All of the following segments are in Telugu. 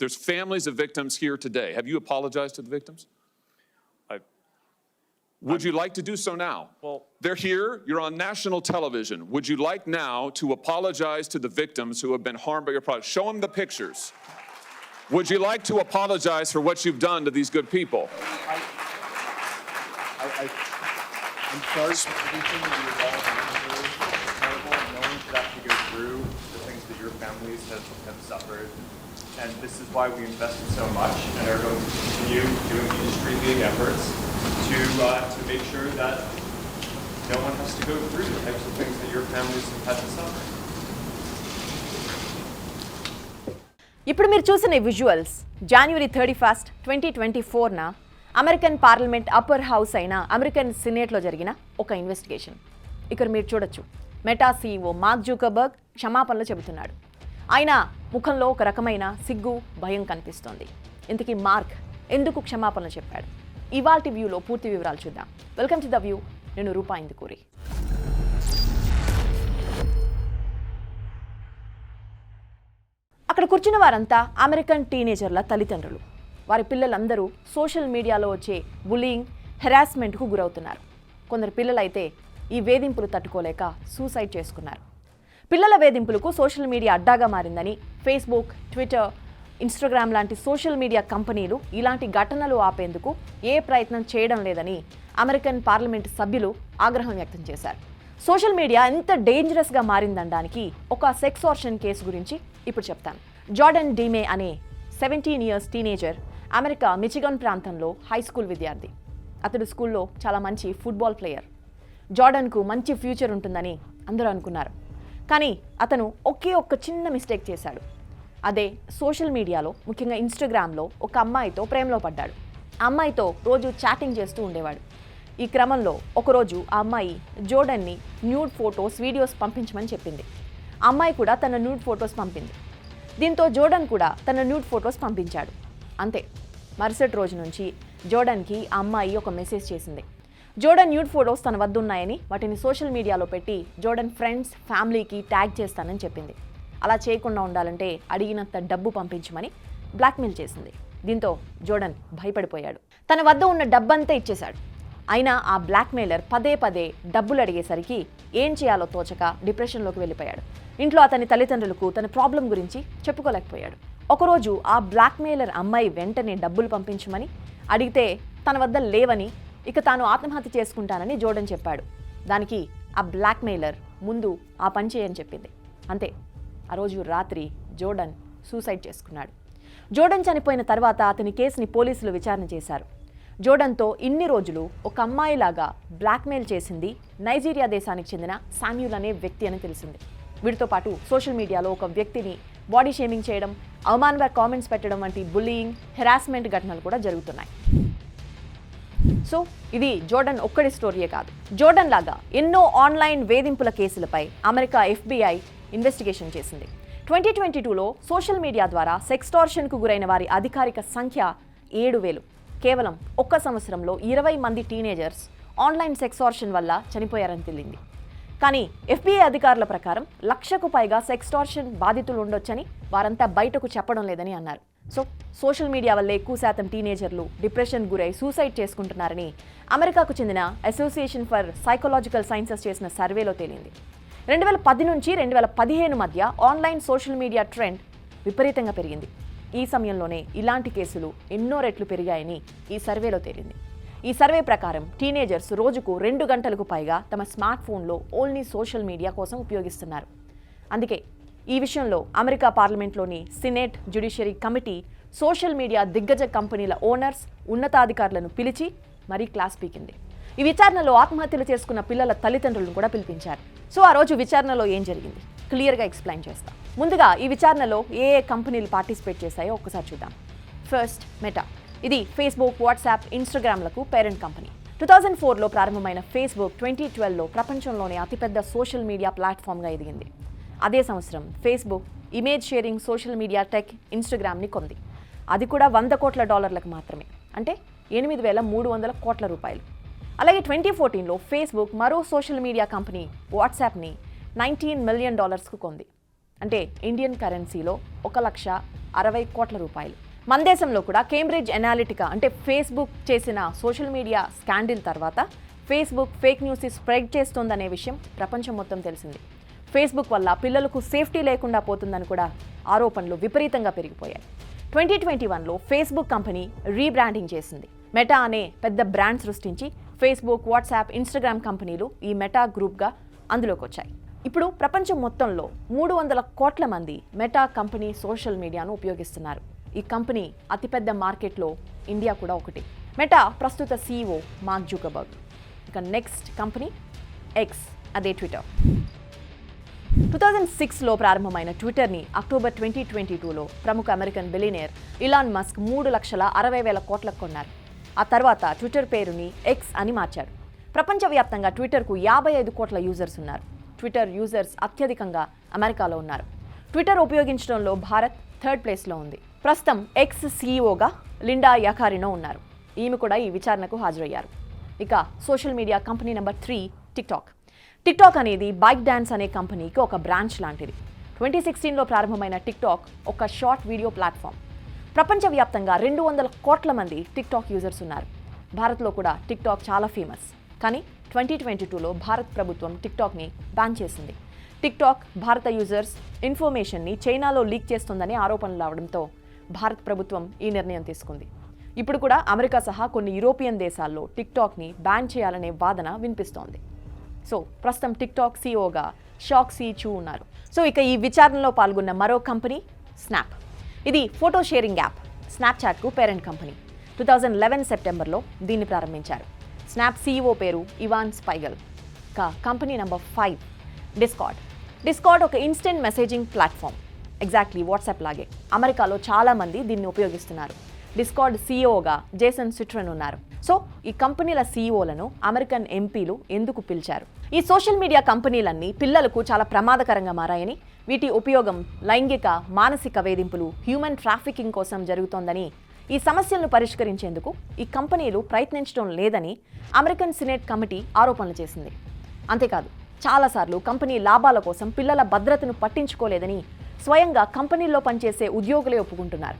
There's families of victims here today. Have you apologized to the victims? I- Would you like to do so now? Well, They're here, you're on national television. Would you like now to apologize to the victims who have been harmed by your product? Show them the pictures. Would you like to apologize for what you've done to these good people? I, I, I'm sorry for everything that you've all been through. It's terrible. No one should have to go through the things that your families have, have suffered. And this is why we invested so much and are going to continue doing industry-leading efforts to, uh, to make sure that no one has to go through the types of things that your families have had to suffer. ఇప్పుడు మీరు చూసిన visuals January thirty first twenty twenty ఫోర్న American parliament upper house అయిన అమెరికన్ సినేట్లో జరిగిన ఒక ఇన్వెస్టిగేషన్ ఇక్కడ మీరు చూడొచ్చు మెటా సీఈఓ మార్క్ జూకబర్గ్ క్షమాపణలు చెబుతున్నాడు ఆయన ముఖంలో ఒక రకమైన సిగ్గు భయం కనిపిస్తోంది. ఇంతకీ మార్క్ ఎందుకు క్షమాపణలు చెప్పాడు? ఇవాల్టి వ్యూలో పూర్తి వివరాలు చూద్దాం. Welcome to the view. నేను రూపా ఇందుకూరి. అక్కడ కూర్చున్న వారంతా అమెరికన్ టీనేజర్ల తల్లిదండ్రులు. వారి పిల్లలందరూ సోషల్ మీడియాలో వచ్చే బులింగ్ హెరాస్మెంట్కు గురవుతున్నారు. కొందరు పిల్లలైతే ఈ వేధింపులు తట్టుకోలేక సూసైడ్ చేసుకున్నారు. పిల్లల వేధింపులకు సోషల్ మీడియా అడ్డాగా మారిందని ఫేస్బుక్ ట్విట్టర్ ఇన్స్టాగ్రామ్ లాంటి సోషల్ మీడియా కంపెనీలు ఇలాంటి ఘటనలు ఆపేందుకు ఏ ప్రయత్నం చేయడం లేదని అమెరికన్ పార్లమెంట్ సభ్యులు ఆగ్రహం వ్యక్తం చేశారు. సోషల్ మీడియా ఎంత డేంజరస్గా మారిందనడానికి ఒక సెక్స్ ఆర్షన్ కేసు గురించి ఇప్పుడు చెప్తాను జార్డన్ డీమే అనే seventeen years teenager America Michigan ప్రాంతంలో హై స్కూల్ విద్యార్థి. అతడు స్కూల్లో చాలా మంచి ఫుట్బాల్ ప్లేయర్ జార్డన్కు మంచి ఫ్యూచర్ ఉంటుందని అందరూ అనుకున్నారు. కానీ అతను ఒకే ఒక్క చిన్న మిస్టేక్ చేశాడు. అదే సోషల్ మీడియాలో ముఖ్యంగా ఇన్స్టాగ్రామ్లో ఒక అమ్మాయితో ప్రేమలో పడ్డాడు. అమ్మాయితో రోజు చాటింగ్ చేస్తూ ఉండేవాడు. ఈ క్రమంలో ఒకరోజు ఆ అమ్మాయి జోడన్ని న్యూడ్ ఫొటోస్ వీడియోస్ పంపించమని చెప్పింది. అమ్మాయి కూడా తన న్యూడ్ ఫొటోస్ పంపింది. దీంతో జోడన్ కూడా తన న్యూడ్ ఫొటోస్ పంపించాడు. అంతే. మరుసటి రోజు నుంచి జోడన్కి ఆ అమ్మాయి ఒక మెసేజ్ చేసింది. జోడన్ న్యూడ్ ఫోటోస్ తన వద్ద ఉన్నాయని వాటిని సోషల్ మీడియాలో పెట్టి జోర్డన్ ఫ్రెండ్స్ ఫ్యామిలీకి ట్యాగ్ చేస్తానని చెప్పింది. అలా చేయకుండా ఉండాలంటే అడిగినంత డబ్బు పంపించమని బ్లాక్మెయిల్ చేసింది. దీంతో జోడన్ భయపడిపోయాడు. తన వద్ద ఉన్న డబ్బంతా ఇచ్చేశాడు. అయినా ఆ బ్లాక్మెయిలర్ పదే పదే డబ్బులు అడిగేసరికి ఏం చేయాలో తోచక డిప్రెషన్లోకి వెళ్ళిపోయాడు. ఇంట్లో అతని తల్లిదండ్రులకు తన ప్రాబ్లం గురించి చెప్పుకోలేకపోయాడు. ఒకరోజు ఆ బ్లాక్మెయిలర్ అమ్మాయి వెంటనే డబ్బులు పంపించమని అడిగితే తన వద్ద లేవని ఇక తాను ఆత్మహత్య చేసుకుంటానని జోడన్ చెప్పాడు. దానికి ఆ బ్లాక్మెయిలర్ ముందు ఆ పని చేయని చెప్పింది. అంతే ఆ రోజు రాత్రి జోర్డన్ సూసైడ్ చేసుకున్నాడు. జోడన్ చనిపోయిన తర్వాత అతని కేసుని పోలీసులు విచారణ చేశారు. జోర్డన్తో ఇన్ని రోజులు ఒక అమ్మాయిలాగా బ్లాక్మెయిల్ చేసింది నైజీరియా దేశానికి చెందిన శామ్యూల్ అనే వ్యక్తి అని తెలిసింది. వీటితో పాటు సోషల్ మీడియాలో ఒక వ్యక్తిని బాడీ షేమింగ్ చేయడం అవమానకర కామెంట్స్ పెట్టడం వంటి బుల్లింగ్ హెరాస్మెంట్ ఘటనలు కూడా జరుగుతున్నాయి. సో ఇది జోర్డన్ ఒక్కడి స్టోరీయే కాదు. జోర్డన్ లాగా ఎన్నో ఆన్లైన్ వేధింపుల కేసులపై అమెరికా ఎఫ్బీఐ ఇన్వెస్టిగేషన్ చేసింది. ట్వంటీ ట్వంటీ టూలో సోషల్ మీడియా ద్వారా సెక్స్టార్షన్కు గురైన వారి అధికారిక సంఖ్య ఏడు వేలు. కేవలం ఒక్క సంవత్సరంలో ఇరవై మంది టీనేజర్స్ ఆన్లైన్ సెక్స్టార్షన్ వల్ల చనిపోయారని తెలిసింది కానీ ఎఫ్బీఐ అధికారుల ప్రకారం లక్షకు పైగా సెక్స్టార్షన్ బాధితులు ఉండొచ్చని వారంతా బయటకు చెప్పడం లేదని అన్నారు. సో సోషల్ మీడియా వల్లే ఎక్కువ శాతం టీనేజర్లు డిప్రెషన్ గురై సూసైడ్ చేసుకుంటున్నారని అమెరికాకు చెందిన అసోసియేషన్ ఫర్ సైకలాజికల్ సైన్సెస్ చేసిన సర్వేలో తేలింది. రెండు వేల పది నుంచి రెండు వేల పదిహేను మధ్య ఆన్లైన్ సోషల్ మీడియా ట్రెండ్ విపరీతంగా పెరిగింది. ఈ సమయంలోనే ఇలాంటి కేసులు ఎన్నో రెట్లు పెరిగాయని ఈ సర్వేలో తేలింది. ఈ సర్వే ప్రకారం టీనేజర్స్ రోజుకు రెండు గంటలకు పైగా తమ స్మార్ట్ ఫోన్లో ఓన్లీ సోషల్ మీడియా కోసం ఉపయోగిస్తున్నారు. అందుకే ఈ విషయంలో America పార్లమెంట్లోని Senate judiciary committee social media దిగ్గజ కంపెనీల ఓనర్స్ ఉన్నతాధికారులను పిలిచి మరీ క్లాస్ పీకింది. ఈ విచారణలో ఆత్మహత్యలు చేసుకున్న పిల్లల తల్లిదండ్రులను కూడా పిలిపించారు. సో ఆ రోజు విచారణలో ఏం జరిగింది? క్లియర్గా ఎక్స్ప్లెయిన్ చేస్తాం. ముందుగా ఈ విచారణలో ఏ ఏ కంపెనీలు పార్టిసిపేట్ చేశాయో ఒక్కసారి చూద్దాం. First Meta. ఇది ఫేస్బుక్ వాట్సాప్ ఇన్స్టాగ్రామ్లకు పేరెంట్ కంపెనీ. టూ థౌజండ్ ఫోర్లో ప్రారంభమైన ఫేస్బుక్ ట్వంటీ ట్వెల్వ్లో ప్రపంచంలోనే అతిపెద్ద సోషల్ మీడియా ప్లాట్ఫామ్గా ఎదిగింది. అదే సంవత్సరం Facebook image sharing social media tech ఇన్స్టాగ్రామ్ని కొంది. అది కూడా వంద కోట్ల డాలర్లకు మాత్రమే. అంటే ఎనిమిది వేల మూడు వందల కోట్ల రూపాయలు. అలాగే ట్వంటీ ఫోర్టీన్లో ఫేస్బుక్ మరో సోషల్ మీడియా కంపెనీ వాట్సాప్ని నైన్టీన్ మిలియన్ డాలర్స్కు కొంది. అంటే ఇండియన్ కరెన్సీలో ఒక లక్ష అరవై కోట్ల రూపాయలు. మన దేశంలో కూడా కేంబ్రిడ్జ్ ఎనాలిటికా అంటే ఫేస్బుక్ చేసిన సోషల్ మీడియా స్కాండిల్ తర్వాత ఫేస్బుక్ ఫేక్ న్యూస్ స్ప్రెడ్ చేస్తోందనే విషయం ప్రపంచం మొత్తం తెలిసింది. ఫేస్బుక్ వల్ల పిల్లలకు సేఫ్టీ లేకుండా పోతుందని కూడా ఆరోపణలు విపరీతంగా పెరిగిపోయాయి. ట్వంటీ ట్వంటీ వన్లో ఫేస్బుక్ కంపెనీ రీబ్రాండింగ్ చేసింది. మెటా అనే పెద్ద బ్రాండ్ సృష్టించి ఫేస్బుక్ వాట్సాప్ ఇన్స్టాగ్రామ్ కంపెనీలు ఈ మెటా గ్రూప్గా అందులోకి వచ్చాయి ఇప్పుడు ప్రపంచం మొత్తంలో మూడు వందల కోట్ల మంది మెటా కంపెనీ సోషల్ మీడియాను ఉపయోగిస్తున్నారు. ఈ కంపెనీ అతిపెద్ద మార్కెట్లో ఇండియా కూడా ఒకటి. మెటా ప్రస్తుత సీఈఓ మార్క్ జూకబర్గ్ ఇక నెక్స్ట్ కంపెనీ ఎక్స్ అదే ట్విట్టర్. టూ థౌజండ్ సిక్స్లో ప్రారంభమైన ట్విట్టర్ని అక్టోబర్ ట్వంటీ ట్వంటీ టూలో ప్రముఖ అమెరికన్ బిలినేర్ ఇలాన్ మస్క్ మూడు లక్షల అరవై వేల కోట్లకు కొన్నారు. ఆ తర్వాత ట్విట్టర్ పేరుని ఎక్స్ అని మార్చాడు. ప్రపంచవ్యాప్తంగా ట్విట్టర్కు యాభై ఐదు కోట్ల యూజర్స్ ఉన్నారు. ట్విట్టర్ యూజర్స్ అత్యధికంగా అమెరికాలో ఉన్నారు. ట్విట్టర్ ఉపయోగించడంలో భారత్ థర్డ్ ప్లేస్లో ఉంది. ప్రస్తుతం ఎక్స్ సీఈఓగా లిండా యకారినో ఉన్నారు. ఈమె కూడా ఈ విచారణకు హాజరయ్యారు. ఇక social media company number three TikTok TikTok అనేది బైక్ డ్యాన్స్ అనే కంపెనీకి ఒక బ్రాంచ్ లాంటిది. ట్వంటీ సిక్స్టీన్లో ప్రారంభమైన టిక్టాక్ ఒక షార్ట్ వీడియో ప్లాట్ఫామ్. ప్రపంచవ్యాప్తంగా రెండు వందల కోట్ల మంది టిక్టాక్ యూజర్స్ ఉన్నారు. భారత్లో కూడా టిక్టాక్ చాలా ఫేమస్. కానీ ట్వంటీ ట్వంటీ టూలో భారత్ ప్రభుత్వం టిక్టాక్ని బ్యాన్ చేసింది. టిక్టాక్ భారత యూజర్స్ ఇన్ఫర్మేషన్ని చైనాలో లీక్ చేస్తుందనే ఆరోపణలు రావడంతో భారత్ ప్రభుత్వం ఈ నిర్ణయం తీసుకుంది. ఇప్పుడు కూడా అమెరికా సహా కొన్ని యూరోపియన్ దేశాల్లో టిక్టాక్ని బ్యాన్ చేయాలనే వాదన వినిపిస్తోంది. సో ప్రస్తుతం టిక్టాక్ సీఈఓగా షాక్ సీచూ ఉన్నారు. సో ఇక ఈ విచారణలో పాల్గొన్న మరో కంపెనీ స్నాప్. ఇది photo sharing app స్నాప్చాట్కు parent company. Two thousand eleven సెప్టెంబర్లో దీన్ని ప్రారంభించారు. స్నాప్ సీఈఓ పేరు ఇవాన్ స్పైగల్. కా company number five Discord. Discord ఒక instant messaging platform. Exactly WhatsApp లాగే. అమెరికాలో చాలా మంది దీన్ని ఉపయోగిస్తున్నారు. డిస్కార్డ్ సీఈఓగా జేసన్ సిట్రన్ ఉన్నారు. సో ఈ కంపెనీల సీఈఓలను అమెరికన్ ఎంపీలు ఎందుకు పిలిచారు? ఈ సోషల్ మీడియా కంపెనీలన్నీ పిల్లలకు చాలా ప్రమాదకరంగా మారాయని వీటి ఉపయోగం లైంగిక మానసిక వేధింపులు హ్యూమన్ ట్రాఫికింగ్ కోసం జరుగుతోందని ఈ సమస్యలను పరిష్కరించేందుకు ఈ కంపెనీలు ప్రయత్నించడం లేదని అమెరికన్ సినేట్ కమిటీ ఆరోపణలు చేసింది. అంతేకాదు చాలాసార్లు కంపెనీ లాభాల కోసం పిల్లల భద్రతను పట్టించుకోలేదని స్వయంగా కంపెనీల్లో పనిచేసే ఉద్యోగులే ఒప్పుకుంటున్నారు.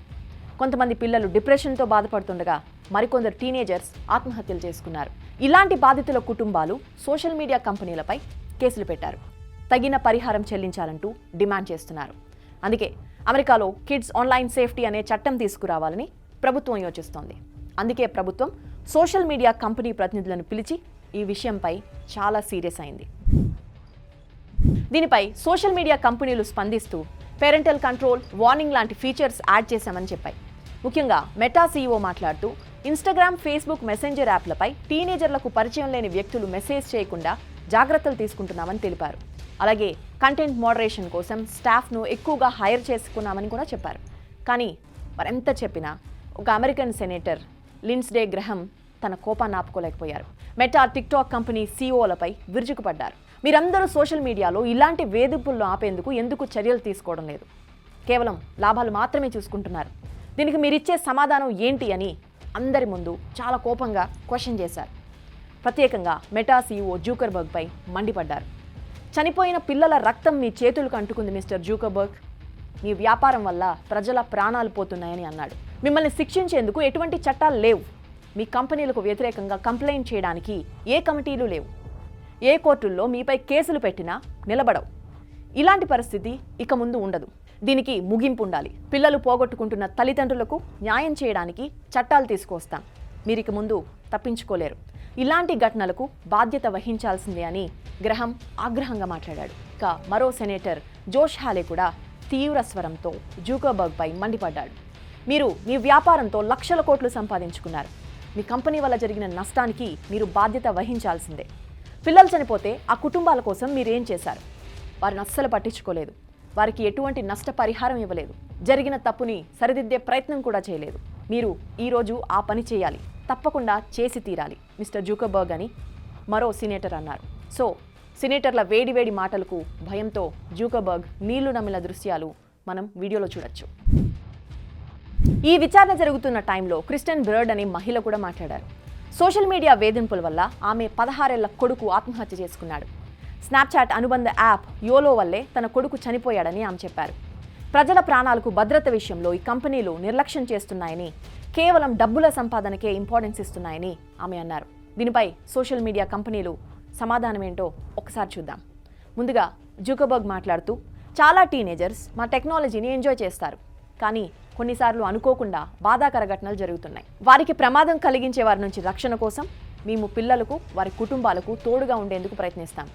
కొంతమంది పిల్లలు డిప్రెషన్తో బాధపడుతుండగా మరికొందరు టీనేజర్స్ ఆత్మహత్యలు చేసుకున్నారు. ఇలాంటి బాధితుల కుటుంబాలు సోషల్ మీడియా కంపెనీలపై కేసులు పెట్టారు. తగిన పరిహారం చెల్లించాలంటూ డిమాండ్ చేస్తున్నారు. అందుకే అమెరికాలో కిడ్స్ ఆన్లైన్ సేఫ్టీ అనే చట్టం తీసుకురావాలని ప్రభుత్వం యోచిస్తోంది. అందుకే ప్రభుత్వం సోషల్ మీడియా కంపెనీ ప్రతినిధులను పిలిచి ఈ విషయంపై చాలా సీరియస్ అయింది. దీనిపై సోషల్ మీడియా కంపెనీలు స్పందిస్తూ పేరెంటల్ కంట్రోల్ వార్నింగ్ లాంటి ఫీచర్స్ యాడ్ చేశామని చెప్పాయి. ముఖ్యంగా మెటా సీఈఓ మాట్లాడుతూ ఇన్స్టాగ్రామ్ ఫేస్బుక్ మెసెంజర్ యాప్లపై టీనేజర్లకు పరిచయం లేని వ్యక్తులు మెసేజ్ చేయకుండా జాగ్రత్తలు తీసుకుంటున్నామని తెలిపారు. అలాగే కంటెంట్ మోడరేషన్ కోసం స్టాఫ్ను ఎక్కువగా హైర్ చేసుకున్నామని కూడా చెప్పారు. కానీ మరెంత చెప్పినా ఒక అమెరికన్ సెనేటర్ లిన్స్డే గ్రహం తన కోపాన్ని ఆపుకోలేకపోయారు. మెటా టిక్టాక్ కంపెనీ సీఈఓలపై విరుచుకుపడ్డారు. మీరందరూ సోషల్ మీడియాలో ఇలాంటి వేధింపులను ఆపేందుకు ఎందుకు చర్యలు తీసుకోవడం లేదు? కేవలం లాభాలు మాత్రమే చూసుకుంటున్నారు. దీనికి మీరిచ్చే సమాధానం ఏంటి అని అందరి ముందు చాలా కోపంగా క్వశ్చన్ చేశారు. ప్రత్యేకంగా మెటా సీఈఓ జూకర్బర్గ్పై మండిపడ్డారు. చనిపోయిన పిల్లల రక్తం మీ చేతులకు అంటుకుంది మిస్టర్ జూకర్బర్గ్. మీ వ్యాపారం వల్ల ప్రజల ప్రాణాలు పోతున్నాయని అన్నాడు. మిమ్మల్ని శిక్షించేందుకు ఎటువంటి చట్టాలు లేవు. మీ కంపెనీలకు వ్యతిరేకంగా కంప్లైంట్ చేయడానికి ఏ కమిటీలు లేవు. ఏ కోర్టుల్లో మీపై కేసులు పెట్టినా నిలబడవు. ఇలాంటి పరిస్థితి ఇక ముందు ఉండదు. దీనికి ముగింపు ఉండాలి. పిల్లలు పోగొట్టుకుంటున్న తల్లిదండ్రులకు న్యాయం చేయడానికి చట్టాలు తీసుకొస్తాం మీరు ఇక ముందు తప్పించుకోలేరు. ఇలాంటి ఘటనలకు బాధ్యత వహించాల్సిందే అని గ్రహం ఆగ్రహంగా మాట్లాడాడు. ఇక మరో సెనేటర్ జోష్ హాలే కూడా తీవ్ర స్వరంతో జూకోబర్గ్పై మండిపడ్డాడు. మీరు మీ వ్యాపారంతో లక్షల కోట్లు సంపాదించుకున్నారు. మీ కంపెనీ వల్ల జరిగిన నష్టానికి మీరు బాధ్యత వహించాల్సిందే. పిల్లలు చనిపోతే ఆ కుటుంబాల కోసం మీరేం చేశారు? వారిని అస్సలు పట్టించుకోలేదు. వారికి ఎటువంటి నష్టపరిహారం ఇవ్వలేదు. జరిగిన తప్పుని సరిదిద్దే ప్రయత్నం కూడా చేయలేదు. మీరు ఈరోజు ఆ పని చేయాలి. తప్పకుండా చేసి తీరాలి. మిస్టర్ జూకబర్గ్ అని మరో సినేటర్ అన్నారు. సో సినేటర్ల వేడివేడి మాటలకు భయంతో జూకబర్గ్ నీళ్ళు నమ్మిన దృశ్యాలు మనం వీడియోలో చూడొచ్చు. ఈ విచారణ జరుగుతున్న టైంలో క్రిస్టన్ బ్రర్డ్ అనే మహిళ కూడా మాట్లాడారు. సోషల్ మీడియా వేధింపుల వల్ల ఆమె పదహారేళ్ళ కొడుకు ఆత్మహత్య చేసుకున్నాడు. స్నాప్చాట్ అనుబంధ యాప్ యోలో వల్లే తన కొడుకు చనిపోయాడని ఆమె చెప్పారు. ప్రజల ప్రాణాలకు భద్రత విషయంలో ఈ కంపెనీలు నిర్లక్ష్యం చేస్తున్నాయని కేవలం డబ్బుల సంపాదనకే ఇంపార్టెన్స్ ఇస్తున్నాయని ఆమె అన్నారు. దీనిపై సోషల్ మీడియా కంపెనీలు సమాధానం ఏంటో ఒకసారి చూద్దాం. ముందుగా జూకబర్గ్ మాట్లాడుతూ చాలా టీనేజర్స్ మా టెక్నాలజీని ఎంజాయ్ చేస్తారు. కానీ కొన్నిసార్లు అనుకోకుండా బాధాకర ఘటనలు జరుగుతున్నాయి. వారికి ప్రమాదం కలిగించే వారి నుంచి రక్షణ కోసం మేము పిల్లలకు వారి కుటుంబాలకు తోడుగా ఉండేందుకు ప్రయత్నిస్తాం.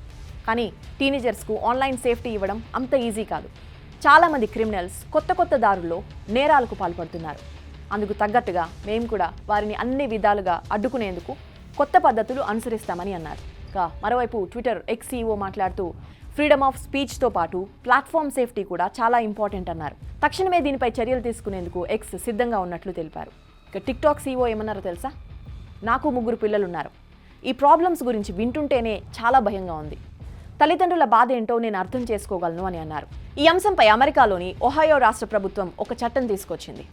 కానీ టీనేజర్స్కు ఆన్లైన్ సేఫ్టీ ఇవ్వడం అంత ఈజీ కాదు. చాలామంది క్రిమినల్స్ కొత్త కొత్త దారుల్లో నేరాలకు పాల్పడుతున్నారు. అందుకు తగ్గట్టుగా మేము కూడా వారిని అన్ని విధాలుగా అడ్డుకునేందుకు కొత్త పద్ధతులు అనుసరిస్తామని అన్నారు. ఇక మరోవైపు ట్విట్టర్ ఎక్స్ఈఓ మాట్లాడుతూ ఫ్రీడమ్ ఆఫ్ స్పీచ్తో పాటు ప్లాట్ఫామ్ సేఫ్టీ కూడా చాలా ఇంపార్టెంట్ అన్నారు. తక్షణమే దీనిపై చర్యలు తీసుకునేందుకు ఎక్స్ సిద్ధంగా ఉన్నట్లు తెలిపారు. ఇక టిక్టాక్ సీఓ ఏమన్నారో తెలుసా? నాకు ముగ్గురు పిల్లలు ఉన్నారు ఈ ప్రాబ్లమ్స్ గురించి వింటుంటేనే చాలా భయంగా ఉంది. తల్లిదండ్రుల బాధ ఏంటో నేను అర్థం చేసుకోగలను అని అన్నారు. ఈ అంశంపై అమెరికాలోని ఒహాయో రాష్ట్ర ప్రభుత్వం ఒక చట్టం తీసుకొచ్చింది.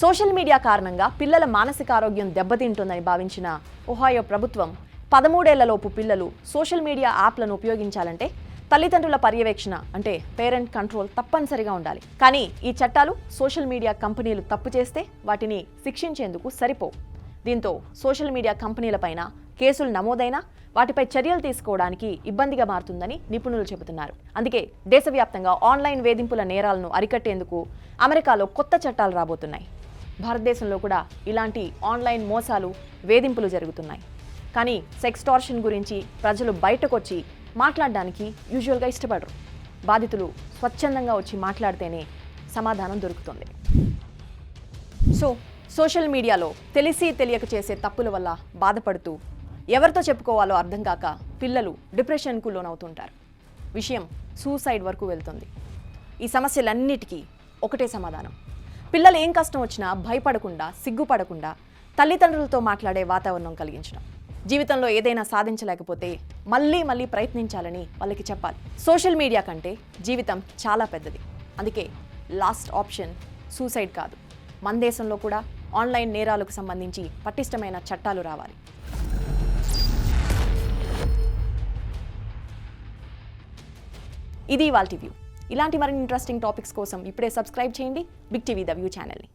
సోషల్ మీడియా కారణంగా పిల్లల మానసిక ఆరోగ్యం దెబ్బతింటుందని భావించిన ఒహాయో ప్రభుత్వం పదమూడేళ్ళలోపు పిల్లలు సోషల్ మీడియా యాప్లను ఉపయోగించాలంటే తల్లిదండ్రుల పర్యవేక్షణ అంటే పేరెంట్ కంట్రోల్ తప్పనిసరిగా ఉండాలి. కానీ ఈ చట్టాలు సోషల్ మీడియా కంపెనీలు తప్పు చేస్తే వాటిని శిక్షించేందుకు సరిపోవు. దీంతో సోషల్ మీడియా కంపెనీలపైన కేసులు నమోదైనా వాటిపై చర్యలు తీసుకోవడానికి ఇబ్బందిగా మారుతుందని నిపుణులు చెబుతున్నారు. అందుకే దేశవ్యాప్తంగా ఆన్లైన్ వేధింపుల నేరాలను అరికట్టేందుకు అమెరికాలో కొత్త చట్టాలు రాబోతున్నాయి. భారతదేశంలో కూడా ఇలాంటి ఆన్లైన్ మోసాలు వేధింపులు జరుగుతున్నాయి. కానీ సెక్స్టార్షన్ గురించి ప్రజలు బయటకొచ్చి మాట్లాడడానికి యూజువల్గా ఇష్టపడరు. బాధితులు స్వచ్ఛందంగా వచ్చి మాట్లాడితేనే సమాధానం దొరుకుతుంది. సో సోషల్ మీడియాలో తెలిసి తెలియక చేసే తప్పుల వల్ల బాధపడుతూ ఎవరితో చెప్పుకోవాలో అర్థం కాక పిల్లలు డిప్రెషన్కు లోనవుతుంటారు. విషయం సూసైడ్ వరకు వెళ్తుంది. ఈ సమస్యలన్నిటికీ ఒకటే సమాధానం. పిల్లలు ఏం కష్టం వచ్చినా భయపడకుండా సిగ్గుపడకుండా తల్లిదండ్రులతో మాట్లాడే వాతావరణం కలిగించడం. జీవితంలో ఏదైనా సాధించలేకపోతే మళ్ళీ మళ్ళీ ప్రయత్నించాలని వాళ్ళకి చెప్పాలి. సోషల్ మీడియా కంటే జీవితం చాలా పెద్దది. అందుకే లాస్ట్ ఆప్షన్ సూసైడ్ కాదు. మన దేశంలో కూడా ఆన్లైన్ నేరాలకు సంబంధించి పటిష్టమైన చట్టాలు రావాలి. ఇది వాళ్ళ వ్యూ ఇలాంటి మరిన్ని ఇంట్రెస్టింగ్ టాపిక్స్ కోసం ఇప్పుడే సబ్స్క్రైబ్ చేయండి. బిగ్ టీవీ ద వ్యూ ఛానల్ని